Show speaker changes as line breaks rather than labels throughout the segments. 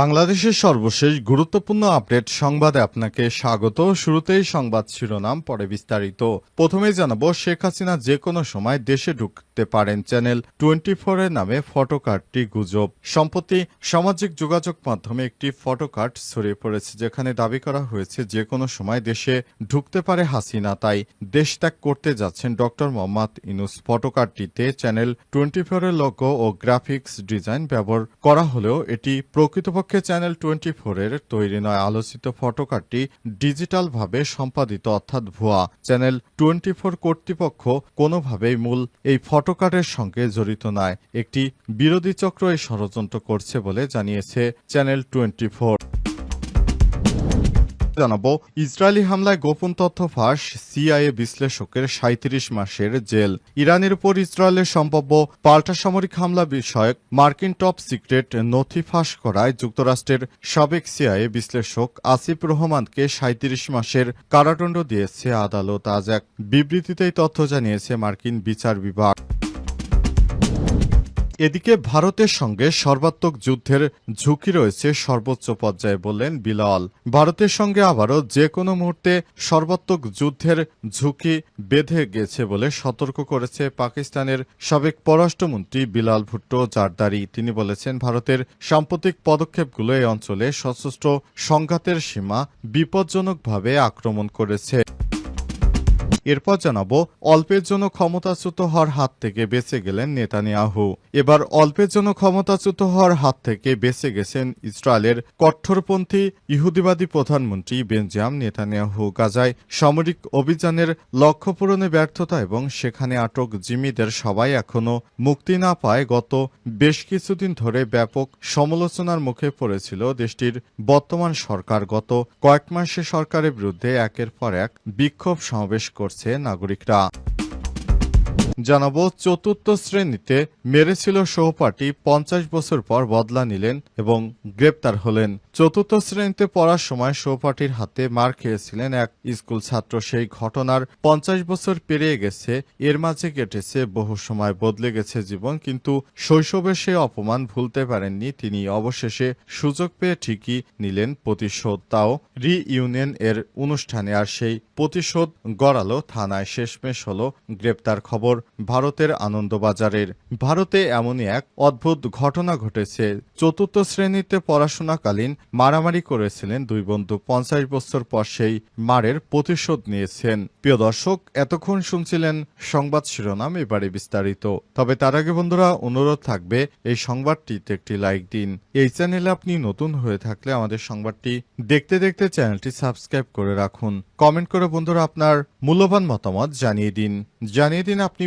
বাংলাদেশের সর্বশেষ গুরুত্বপূর্ণ আপডেট সংবাদে আপনাকে স্বাগত। শুরুতেই সংবাদ শিরোনাম, পরে বিস্তারিত। প্রথমেই জানাব, শেখ হাসিনা যে কোনো সময় দেশে ঢুকতে পারেন চ্যানেল টোয়েন্টি এর নামে ফটোকার্ডটি গুজব। সম্প্রতি সামাজিক যোগাযোগ মাধ্যমে একটি ফটোকার্ড ছড়িয়ে পড়েছে, যেখানে দাবি করা হয়েছে যে কোনো সময় দেশে ঢুকতে পারে হাসিনা। তাই দেশ ত্যাগ করতে যাচ্ছেন ডক্টর মোহাম্মদ ইনুস ফটোকার্ডটিতে চ্যানেল টোয়েন্টি ফোরের লোগো ও গ্রাফিক্স ডিজাইন ব্যবহার করা হলেও এটি প্রকৃতপক্ষে চ্যানেল টোয়েন্টি এর তৈরি নয় আলোচিত ফটোকার্ডটি ডিজিটালভাবে সম্পাদিত, অর্থাৎ ভুয়া। চ্যানেল টোয়েন্টি ফোর কর্তৃপক্ষ কোনোভাবেই মূল এই ফটোকার্ডের সঙ্গে জড়িত নয়। একটি বিরোধী চক্র এই ষড়যন্ত্র করছে বলে জানিয়েছে চ্যানেল টোয়েন্টি জানাব, ইসরায়েলি হামলায় গোপন তথ্য ফাঁস সিআইএ বিশ্লেষকের সাঁত্রিশ মাসের জেল। ইরানের উপর ইসরায়েলের সম্ভাব্য পাল্টা সামরিক হামলা বিষয়ক মার্কিন টপ সিক্রেট নথি ফাঁস করায় যুক্তরাষ্ট্রের সাবেক সিআইএ বিশ্লেষক আসিফ রহমানকে সাঁত্রিশ মাসের কারাদণ্ড দিয়েছে আদালত। আজ এক বিবৃতিতেই তথ্য জানিয়েছে মার্কিন বিচার বিভাগ। এদিকে ভারতের সঙ্গে সর্বাত্মক যুদ্ধের ঝুঁকি রয়েছে সর্বোচ্চ পর্যায়ে বললেন বিলাল। ভারতের সঙ্গে আবারও যে কোনো মুহূর্তে সর্বাত্মক যুদ্ধের ঝুঁকি বেঁধে গেছে বলে সতর্ক করেছে পাকিস্তানের সাবেক পররাষ্ট্রমন্ত্রী বিলাল ভুট্টো জারদারি। তিনি বলেছেন, ভারতের সাম্প্রতিক পদক্ষেপগুলো এই অঞ্চলে সশস্ত্র সংঘাতের সীমা বিপজ্জনকভাবে আক্রমণ করেছে। এরপর জানাব, অল্পের জন্য ক্ষমতাচ্যুত হওয়ার হাত থেকে বেঁচে গেলেন নেতানিয়াহু। এবার অল্পের জন্য ক্ষমতাচ্যুত হওয়ার হাত থেকে বেঁচে গেছেন ইসরায়েলের কঠোরপন্থী ইহুদিবাদী প্রধানমন্ত্রী বেঞ্জাম নেতানিয়াহু। গাজায় সামরিক অভিযানের লক্ষ্য পূরণে ব্যর্থতা এবং সেখানে আটক জিমিদের সবাই এখনও মুক্তি না পায়। গত বেশ কিছুদিন ধরে ব্যাপক সমালোচনার মুখে পড়েছিল দেশটির বর্তমান সরকার। গত কয়েক মাসে সরকারের বিরুদ্ধে একের পর এক বিক্ষোভ সমাবেশ করছে নাগরিকরা জানাব, চতুর্থ শ্রেণীতে মেরেছিল সহপাঠী পঞ্চাশ বছর পর বদলা নিলেন এবং গ্রেপ্তার হলেন। চতুর্থ শ্রেণীতে পড়ার সময় সহপাঠীর হাতে মার খেয়েছিলেন এক স্কুল ছাত্র। সেই ঘটনার পঞ্চাশ বছর পেরিয়ে গেছে, এর মাঝে কেটেছে বহু সময়। বদলে গেছে জীবন, কিন্তু শৈশবে সে অপমান ভুলতে পারেননি। তিনি অবশেষে সুযোগ পেয়ে ঠিকই নিলেন প্রতিশোধ। তাও রি ইউনিয়ন এর অনুষ্ঠানে আর সেই প্রতিশোধ গড়ালো থানায়। শেষমেশ হল গ্রেপ্তার খবর। ভারতের আনন্দবাজারের। ভারতে এমনই এক অদ্ভুত ঘটনা ঘটেছে। চতুর্থ শ্রেণীতে পড়াশোনাকালীন মারামারি করেছিলেন দুই বন্ধু। পঞ্চাশ বছর পর সেই মারের প্রতিশোধ নিয়েছেন। প্রিয় দর্শক, এতক্ষণ শুনছিলেন সংবাদ শিরোনাম, এবারে বিস্তারিত। তবে তার আগে বন্ধুরা, অনুরোধ থাকবে, এই সংবাদটিতে একটি লাইক দিন। এই চ্যানেলে আপনি নতুন হয়ে থাকলে আমাদের সংবাদটি দেখতে দেখতে চ্যানেলটি সাবস্ক্রাইব করে রাখুন। কমেন্ট করে বন্ধুরা আপনার মূল্যবান মতামত জানিয়ে দিন। জানিয়ে দিন আপনি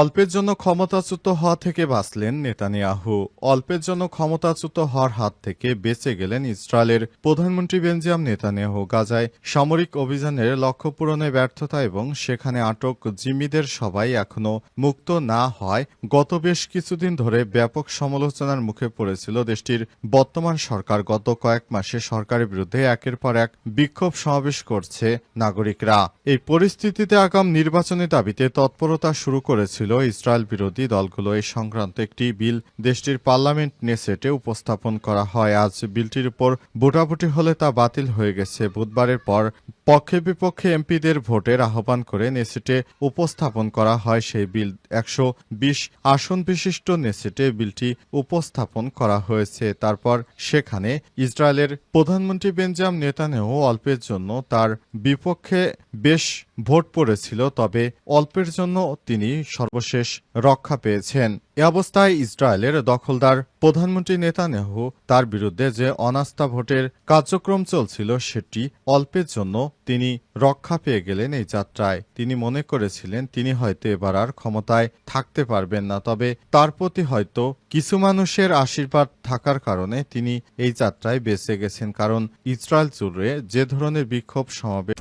অল্পের জন্য ক্ষমতাচ্যুত হওয়া থেকে বাঁচলেন নেতানিয়াহু। অল্পের জন্য ক্ষমতাচ্যুত হওয়ার হাত থেকে বেঁচে গেলেন ইসরায়েলের প্রধানমন্ত্রী বেঞ্জিয়াম নেতানিয়াহু। গাজায় সামরিক অভিযানের লক্ষ্য পূরণে ব্যর্থতা এবং সেখানে আটক জিম্মিদের সবাই এখনও মুক্ত না হয়, গত বেশ কিছুদিন ধরে ব্যাপক সমালোচনার মুখে পড়েছিল দেশটির বর্তমান সরকার। গত কয়েক মাসে সরকারের বিরুদ্ধে একের পর এক বিক্ষোভ সমাবেশ করছে নাগরিকরা। এই পরিস্থিতিতে আগাম নির্বাচনী দাবিতে তৎপরতা শুরু করেছিল ইসরায়েল বিরোধী দলগুলো এই সংক্রান্ত একটি বিল দেশটির পার্লামেন্ট নেসেটে উপস্থাপন করা হয়। আজ বিলটির উপর ভোটাভুটি হলে তা বাতিল হয়ে গেছে। বুধবারের পর পক্ষে বিপক্ষে এমপিদের ভোটের আহ্বান করে নেসেটে উপস্থাপন করা হয় সেই বিল। একশো বিশ আসন বিশিষ্ট নেসেটে বিলটি উপস্থাপন করা হয়েছে। তারপর সেখানে ইসরায়েলের প্রধানমন্ত্রী বেঞ্জাম নেতানেও অল্পের জন্য তার বিপক্ষে বেশ ভোট পড়েছিল, তবে অল্পের জন্য তিনি সর্বশেষ রক্ষা পেয়েছেন। এ অবস্থায় ইসরায়েলের দখলদার প্রধানমন্ত্রী নেতানেহু তার বিরুদ্ধে যে অনাস্থা ভোটের কার্যক্রম চলছিল, সেটি অল্পের জন্য তিনি রক্ষা পেয়ে গেলেন এই যাত্রায়। তিনি মনে করেছিলেন তিনি হয়তো এবার আর ক্ষমতায় থাকতে পারবেন না, তবে তার প্রতি হয়তো কিছু মানুষের আশীর্বাদ থাকার কারণে তিনি এই যাত্রায় বেঁচে গেছেন, কারণ ইসরায়েল জুড়ে যে ধরনের বিক্ষোভ সমাবেশ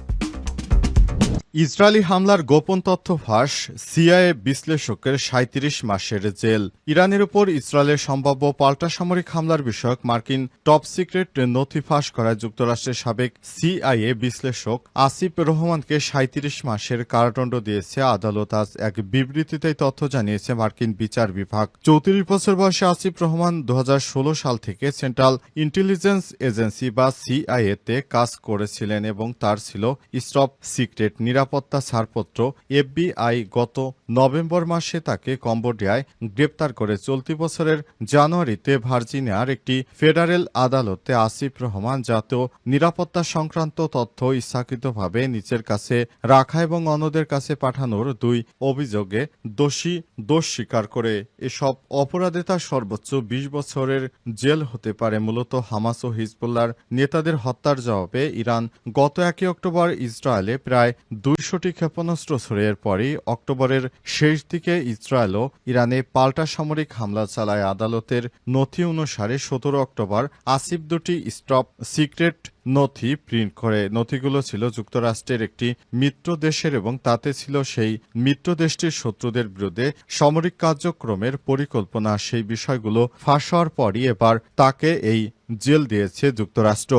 ইসরায়েলি হামলার গোপন তথ্য ফাঁস, সিআইএ বিশ্লেষকের সাঁত্রিশ মাসের জেল। ইরানের উপর ইসরায়েলের সম্ভাব্য পাল্টা সামরিক হামলার বিষয়ক মার্কিন টপ সিক্রেট নথি ফাঁস করায় যুক্তরাষ্ট্রের সাবেক সিআইএ বিশ্লেষক আসিফ রহমানকে সাঁত্রিশ মাসের কারাদণ্ড দিয়েছে আদালত। আজ এক বিবৃতিতে তথ্য জানিয়েছে মার্কিন বিচার বিভাগ। চৌত্রিশ বছর বয়সে আসিফ রহমান দু হাজার ষোলো সাল থেকে সেন্ট্রাল ইন্টেলিজেন্স এজেন্সি বা সিআইএ তে কাজ করেছিলেন এবং তার ছিল স্টপ সিক্রেট। নিরাপত্তা ছাড়পত্র এফবিআই গত নভেম্বর মাসে তাকে কম্বোডিয়ায় গ্রেপ্তার করে চলতি বছরের জানুয়ারিতে ভার্জিনিয়ার একটি ফেডারেল আদালতে আসিফ রহমান জাতীয় নিরাপত্তা সংক্রান্ত তথ্য ইচ্ছাকৃতভাবে নিচের কাছে রাখা এবং অন্যদের কাছে পাঠানোর দুই অভিযোগে দোষী দোষ স্বীকার করে। এসব অপরাধে তার সর্বোচ্চ বিশ বছরের জেল হতে পারে। মূলত হামাস ও হিজবুল্লার নেতাদের হত্যার জবাবে ইরান গত একই অক্টোবর ইসরায়েলে প্রায় দুইশোটি ক্ষেপণাস্ত্র ছড়িয়ে পরই অক্টোবরের শেষ দিকে ইসরায়েলও ইরানে পাল্টা সামরিক হামলা চালায় আদালতের নথি অনুসারে সতেরো অক্টোবর আসিফ দুটি স্টপ সিক্রেট নথি প্রিন্ট করে। নথিগুলো ছিল যুক্তরাষ্ট্রের একটি মিত্র দেশের এবং তাতে ছিল সেই মিত্র দেশটির শত্রুদের বিরুদ্ধে সামরিক কার্যক্রমের পরিকল্পনা। সেই বিষয়গুলো ফাঁস হওয়ার পরই এবার তাকে এই জেল দিয়েছে যুক্তরাষ্ট্র।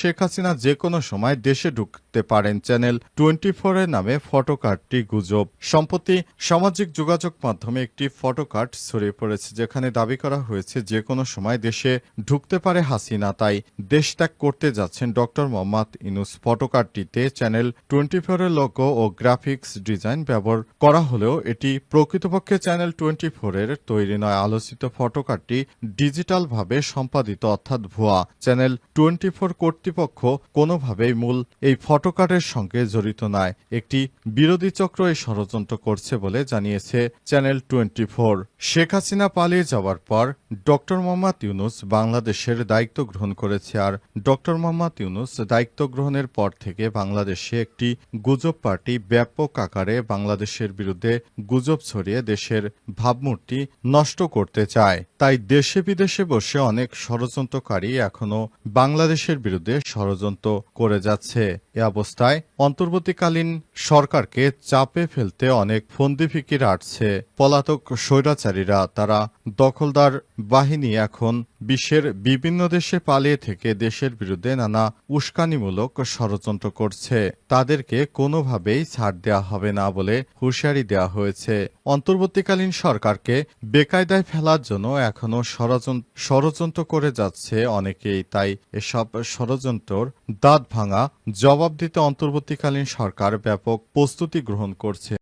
শেখ হাসিনা যে কোনো সময় দেশে ঢুকতে পারেন। চ্যানেল টোয়েন্টি এর নামে ফটোকার্ডটি গুজব। সম্প্রতি সামাজিক যোগাযোগ মাধ্যমে একটি ফটোকার্ড ছড়িয়ে পড়েছে, যেখানে দাবি করা হয়েছে যে কোনো সময় দেশে ঢুকতে পারে হাসিনা। তাই দেশ ত্যাগ করতে যাচ্ছেন ডক্টর মোহাম্মদ ইনুস ফটোকার্ডটিতে চ্যানেল টোয়েন্টি এর লোগো ও গ্রাফিক্স ডিজাইন ব্যবহার করা হলেও এটি প্রকৃতপক্ষে চ্যানেল টোয়েন্টি এর তৈরি নয়। আলোচিত ফটোকার্ডটি ডিজিটালভাবে সম্পাদিত, অর্থাৎ ভুয়া। চ্যানেল টোয়েন্টি ফোর কর্তৃপক্ষ কোনোভাবেই মূল এই ফটোকার্ডের সঙ্গে জড়িত নয়। একটি বিরোধী চক্র এই ষড়যন্ত্র করছে বলে জানিয়েছে channel twenty four Sheikh Hasina পালিয়ে যাওয়ার পর ডক্টর মোহাম্মদ ইউনুস বাংলাদেশের দায়িত্ব গ্রহণ করেছে আর ডক্টর মোহাম্মদ ইউনুস দায়িত্ব গ্রহণের পর থেকে বাংলাদেশে একটি গুজব পার্টি ব্যাপক আকারে বাংলাদেশের বিরুদ্ধে গুজব ছড়িয়ে দেশের ভাবমূর্তি নষ্ট করতে চায়। তাই দেশে বিদেশে বসে অনেক ষড়যন্ত্রকারী এখনও বাংলাদেশের বিরুদ্ধে ষড়যন্ত্র করে যাচ্ছে। এ অবস্থায় অন্তর্বর্তীকালীন সরকারকে চাপে ফেলতে অনেক ফন্দি ফিকির আটছে পলাতক স্বৈরাচারীরা, তারা দখলদার বাহিনী এখন বিশ্বের বিভিন্ন দেশে পালিয়ে থেকে দেশের বিরুদ্ধে নানা উস্কানিমূলক ষড়যন্ত্র করছে। তাদেরকে কোনোভাবেই ছাড় দেওয়া হবে না বলে হুঁশিয়ারি দেওয়া হয়েছে। অন্তর্বর্তীকালীন সরকারকে বেকায়দায় ফেলার জন্য এখনও ষড়যন্ত্র করে যাচ্ছে অনেকেই। তাই এসব ষড়যন্ত্রর দাঁত ভাঙা জবাব দিতে অন্তর্বর্তীকালীন সরকার ব্যাপক প্রস্তুতি গ্রহণ করছে।